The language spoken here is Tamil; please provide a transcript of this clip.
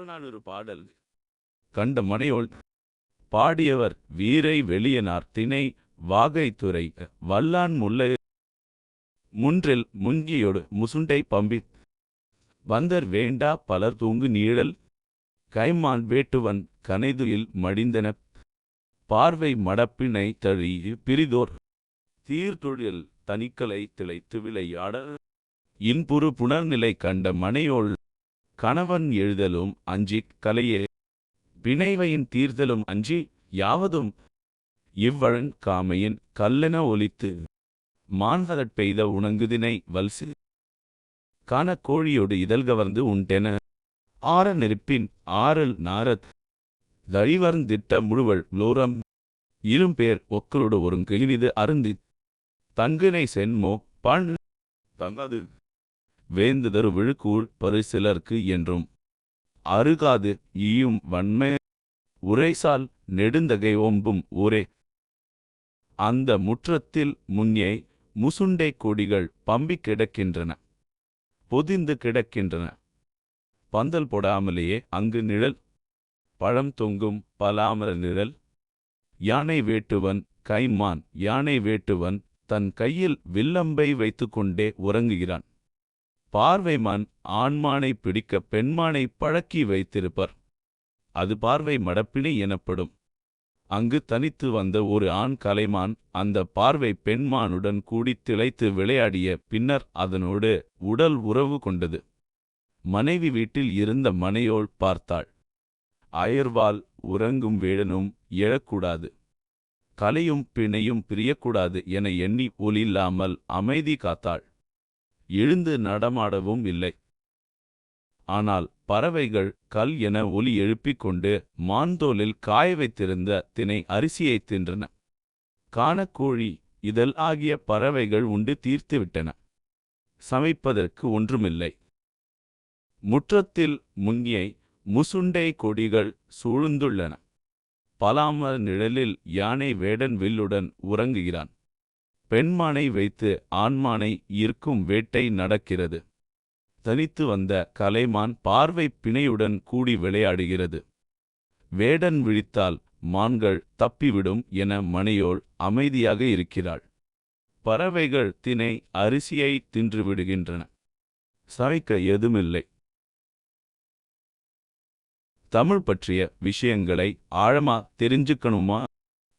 புறநானூறு பாடல். கண்ட மனையோள் பாடியவர் வீரை வெளியனார் திணை வாகைத்துறை வல்லான் முல்லை முன்றில் முங்கியோடு முசுண்டை பம்பித் வந்தர் வேண்டா பலர் தூங்கு நீழல் கைமான் வேட்டுவன் கனைதுயில் மடிந்தன பார்வை மடப்பினை தழி பிரிதோர் தீர்தொழில் தனிக்கலை திளைத்து விளையாட இன்புறு புணர்நிலை கண்ட மனையோள் கணவன் எழுதலும் அஞ்சிக் கலையே பிணைவையின் தீர்தலும் அஞ்சி யாவதும் இவ்வழன் காமையின் கல்லென ஒலித்து மான்கதற் பெய்த உணங்குதினை வல்சு காண கோழியோடு இதழ் கவர்ந்து உண்டென ஆற நெருப்பின் ஆறல் நாரத் தழிவர்ந்திட்ட முழுவள் லோரம் இரும்பேர் ஒக்களோடு ஒருங்கிணிது அருந்தி தங்கினை சென்மோ பண் தங்கது வேந்துதரு விழுக்கூழ் பரிசிலர்க்கு என்றும் அருகாது ஈயும் வன்மை உரைசால் நெடுந்தகை ஓம்பும் ஊரே. அந்த முற்றத்தில் முன்னே முசுண்டை கொடிகள் பம்பிக் கிடக்கின்றன பொதிந்து கிடக்கின்றன. பந்தல் போடாமலேயே அங்கு நிழல் பழம் தொங்கும் பலாமர நிழல். யானை வேட்டுவன் கைமான் யானை வேட்டுவன் தன் கையில் வில்லம்பை வைத்துக்கொண்டே உறங்குகிறான். பார்வைமான் ஆண்மானை பிடிக்க பெண்மானை பழக்கி வைத்திருப்பர். அது பார்வை மடப்பிணை எனப்படும். அங்கு தனித்து வந்த ஒரு ஆண் கலைமான் அந்த பார்வை பெண்மானுடன் கூடித் திளைத்து விளையாடிய பின்னர் அதனோடு உடல் உறவு கொண்டது. மனைவி வீட்டில் இருந்த மனையோள் பார்த்தாள். அயர்வால் உறங்கும் வேடனும் எழக்கூடாது. கலையும் பிணையும் பிரியக்கூடாது என எண்ணி ஒலில்லாமல் அமைதி காத்தாள். எழுந்து நடமாடவும் இல்லை. ஆனால் பறவைகள் கல் என ஒலி எழுப்பிக் கொண்டு மாந்தோலில் காய வைத்திருந்த தினை அரிசியைத் தின்றன. காணக்கோழி இதழ் ஆகிய பறவைகள் உண்டு தீர்த்துவிட்டன. சமைப்பதற்கு ஒன்றுமில்லை. முற்றத்தில் முங்கியை முசுண்டை கொடிகள் சூழ்ந்துள்ளன. பலாமர நிழலில் யானை வேடன் வில்லுடன் உறங்குகிறான். பெண்மானை வைத்து ஆண்மானை ஈர்க்கும் வேட்டை நடக்கிறது. தனித்து வந்த கலைமான் பார்வை பிணையுடன் கூடி விளையாடுகிறது. வேடன் விழித்தால் மான்கள் தப்பிவிடும் என மனையோள் அமைதியாக இருக்கிறாள். பறவைகள் தினை அரிசியை தின்று விடுகின்றன. சமைக்க எதுமில்லை. தமிழ் பற்றிய விஷயங்களை ஆழமா தெரிஞ்சுக்கணுமா?